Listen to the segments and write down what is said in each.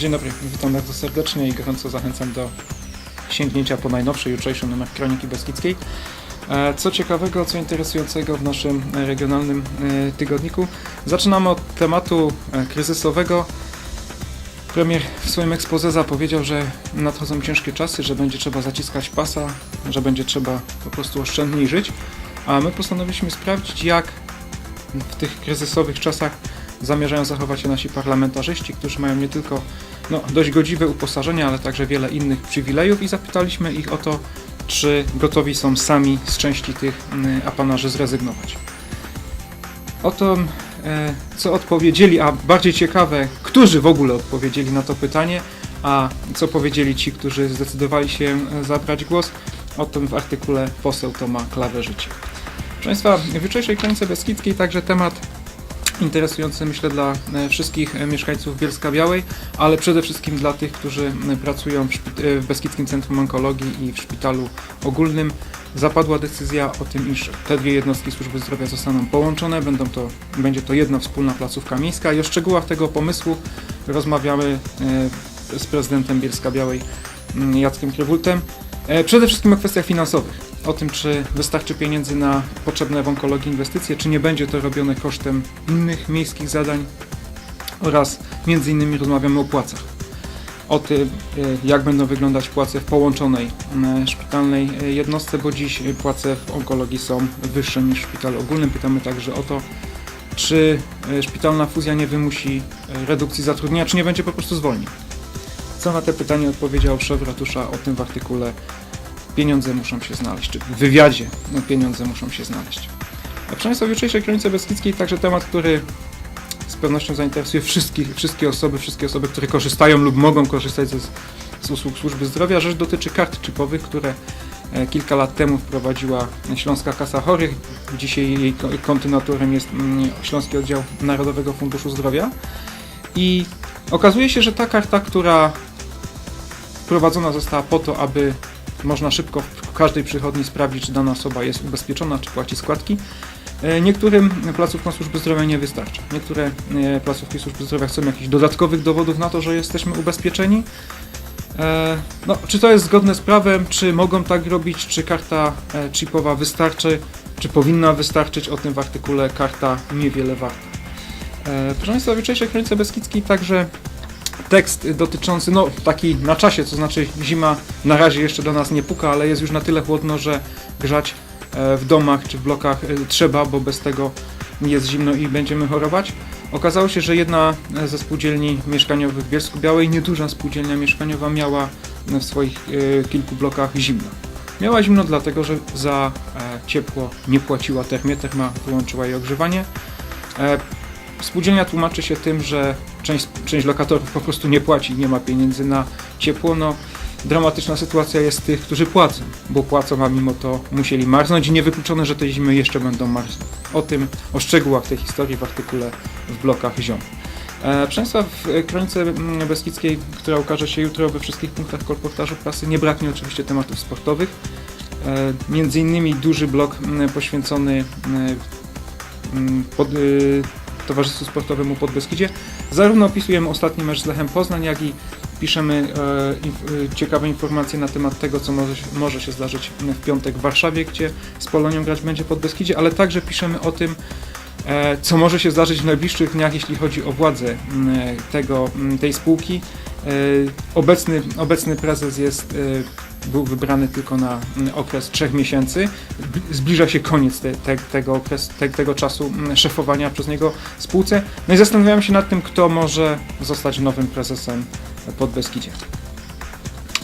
Dzień dobry, witam bardzo serdecznie i gorąco zachęcam do sięgnięcia po najnowszy, jutrzejszy numer Kroniki Beskidzkiej. E, Co ciekawego, co interesującego w naszym regionalnym e, tygodniku? Zaczynamy od tematu e, kryzysowego. Premier w swoim expose zapowiedział, że nadchodzą ciężkie czasy, że będzie trzeba zaciskać pasa, że będzie trzeba po prostu oszczędniej żyć, a my postanowiliśmy sprawdzić, jak w tych kryzysowych czasach zamierzają zachować się nasi parlamentarzyści, którzy mają nie tylko no, dość godziwe uposażenie, ale także wiele innych przywilejów i zapytaliśmy ich o to, czy gotowi są sami z części tych mm, apanarzy zrezygnować. O to, e, co odpowiedzieli, a bardziej ciekawe, którzy w ogóle odpowiedzieli na to pytanie, a co powiedzieli ci, którzy zdecydowali się e, zabrać głos, o tym w artykule poseł Toma Klawę Życie. Proszę Państwa, w jutrzejszej Kronice Beskidzkiej także temat interesujący myślę dla e, wszystkich e, mieszkańców Bielska Białej, ale przede wszystkim dla tych, którzy pracują e, w Beskidzkim Centrum Onkologii i w Szpitalu Ogólnym. Zapadła decyzja o tym, iż te dwie jednostki służby zdrowia zostaną połączone, będą to, będzie to jedna wspólna placówka miejska i o szczegółach tego pomysłu rozmawiamy z prezydentem Bielska Białej Jackiem Krywultem. E, Przede wszystkim o kwestiach finansowych. O tym, czy wystarczy pieniędzy na potrzebne w onkologii inwestycje, czy nie będzie to robione kosztem innych miejskich zadań oraz między innymi rozmawiamy o płacach. O tym, e, jak będą wyglądać płace w połączonej szpitalnej e, jednostce, bo dziś płace w onkologii są wyższe niż w szpitalu ogólnym. Pytamy także o to, czy e, szpitalna fuzja nie wymusi redukcji zatrudnienia, czy nie będzie po prostu zwolnień. Co na te pytanie odpowiedział szef ratusza o tym w artykule Pieniądze muszą się znaleźć, czy w wywiadzie no, pieniądze muszą się znaleźć. A Państwa, w jutrzejszej Kronice Beskidzkiej także temat, który z pewnością zainteresuje wszystkich, wszystkie osoby, wszystkie osoby, które korzystają lub mogą korzystać ze, z usług służby zdrowia. Rzecz dotyczy kart chipowych, które e, kilka lat temu wprowadziła Śląska Kasa Chorych. Dzisiaj jej ko- kontynuatorem jest mm, Śląski Oddział Narodowego Funduszu Zdrowia. I okazuje się, że ta karta, która wprowadzona została po to, aby można szybko w każdej przychodni sprawdzić, czy dana osoba jest ubezpieczona, czy płaci składki. E, Niektórym placówkom służby zdrowia nie wystarcza. Niektóre e, placówki służby zdrowia chcą jakichś dodatkowych dowodów na to, że jesteśmy ubezpieczeni. E, No, czy to jest zgodne z prawem, czy mogą tak robić, czy karta chipowa wystarczy, czy powinna wystarczyć, o tym w artykule karta niewiele warta. Proszę Państwa, w jutrzejszej Kronice Beskidzkiej także tekst dotyczący, no taki na czasie, to znaczy zima na razie jeszcze do nas nie puka, ale jest już na tyle chłodno, że grzać e, w domach czy w blokach e, trzeba, bo bez tego jest zimno i będziemy chorować. Okazało się, że jedna ze spółdzielni mieszkaniowych w Bielsku Białej, nieduża spółdzielnia mieszkaniowa miała w swoich e, kilku blokach zimno. Miała zimno dlatego, że za ciepło nie płaciła termie, terma wyłączyła jej ogrzewanie. Spółdzielnia tłumaczy się tym, że część, część lokatorów po prostu nie płaci, nie ma pieniędzy na ciepło. No, dramatyczna sytuacja jest tych, którzy płacą, bo płacą, a mimo to musieli marznąć i niewykluczone, że te zimy jeszcze będą marznąć. O tym, o szczegółach tej historii w artykule w blokach ziom. E, Państwa, w Kronice mm, Beskidzkiej, która ukaże się jutro we wszystkich punktach kolportażu prasy, nie braknie oczywiście tematów sportowych. E, między innymi duży blok mm, poświęcony mm, pod, y, Towarzystwu Sportowemu Podbeskidzie. Zarówno opisujemy ostatni mecz z Lechem Poznań, jak i piszemy e, e, ciekawe informacje na temat tego, co może, może się zdarzyć w piątek w Warszawie, gdzie z Polonią grać będzie Podbeskidzie, ale także piszemy o tym, e, co może się zdarzyć w najbliższych dniach, jeśli chodzi o władzę tego, tej spółki. Obecny, obecny prezes jest, był wybrany tylko na m, okres trzech miesięcy. Zb- Zbliża się koniec te, te, tego, okres, te, tego czasu m, szefowania przez niego spółce. No i zastanawiamy się nad tym, kto może zostać nowym prezesem Podbeskidzie.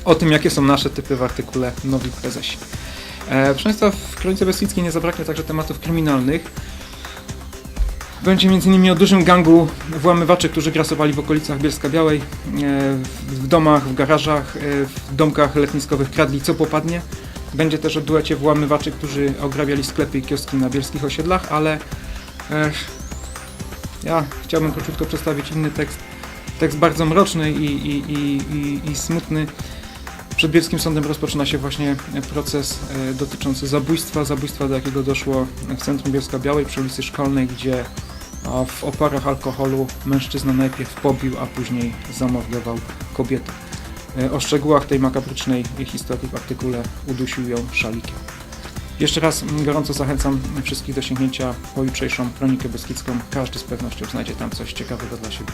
O tym, jakie są nasze typy w artykule Nowi Prezesi. E, proszę Państwa, w Kronice Beskidzkiej nie zabraknie także tematów kryminalnych. Będzie m.in. o dużym gangu włamywaczy, którzy grasowali w okolicach Bielska Białej, e, w domach, w garażach, e, w domkach letniskowych kradli co popadnie. Będzie też o duecie włamywaczy, którzy ograbiali sklepy i kioski na bielskich osiedlach, ale ja chciałbym króciutko przedstawić inny tekst. Tekst bardzo mroczny i, i, i, i, i smutny. Przed Bielskim Sądem rozpoczyna się właśnie proces e, dotyczący zabójstwa, zabójstwa do jakiego doszło w centrum Bielska Białej przy ulicy Szkolnej, gdzie a w oparach alkoholu mężczyzna najpierw pobił, a później zamordował kobietę. E, O szczegółach tej makabrycznej historii w artykule udusił ją szalikiem. Jeszcze raz gorąco zachęcam wszystkich do sięgnięcia po jutrzejszą Kronikę Beskidzką. Każdy z pewnością znajdzie tam coś ciekawego dla siebie.